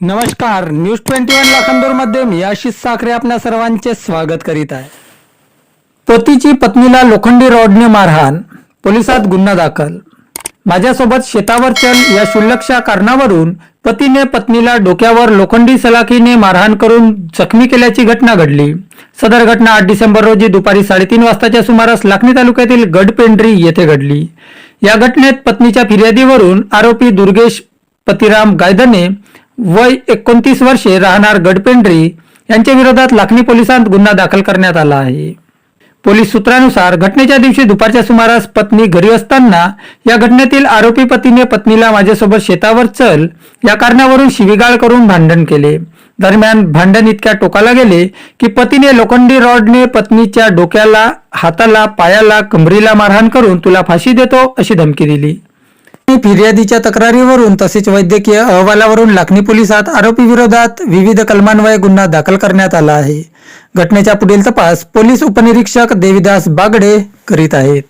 नमस्कार news twenty one लाखांदूरमध्ये मी आशिष साखरे आपल्या सर्वांचे स्वागत करीत आहे. पतीची पत्नीला लोखंडी रॉडने मारहाण पोलिसात गुन्हा दाखल. माझ्यासोबत शेतावर चल या क्षुल्लकशा कारणावरून पतीने पत्नीला डोक्यावर लोखंडी सलाखीने मारहाण करून जखमी केल्याची घटना घडली. सदर घटना आठ डिसेंबर रोजी दुपारी साडेतीन वाजताच्या सुमारास लाखनी तालुक्यातील गडपेंढरी येथे घडली. या घटनेत पत्नीच्या फिर्यादीवरून आरोपी दुर्गेश पतिराम गायदने वय एकोणतीस वर्षे राहणार गडपेंढरी यांच्या विरोधात लाखनी पोलिसांत गुन्हा दाखल करण्यात आला आहे. पोलीस सूत्रानुसार घटनेच्या दिवशी दुपारच्या सुमारास पत्नी घरी असताना या घटनेतील आरोपी पतीने पत्नीला माझ्यासोबत शेतावर चल या कारणावरून शिवीगाळ करून भांडण केले. दरम्यान भांडण इतक्या टोकाला गेले की पतीने लोखंडी रॉडने पत्नीच्या डोक्याला हाताला पायाला कमरीला मारहाण करून तुला फाशी देतो अशी धमकी दिली. फिर्यादीच्या तक्रारीवरून तसेच वैद्यकीय अहवालावरून लाखनी पोलिसात आरोपी विरोधात विविध कलमान्वये गुन्हा दाखल करण्यात आला आहे. घटनेचा पुढील तपास पोलीस उपनिरीक्षक देविदास बागडे करीत आहेत.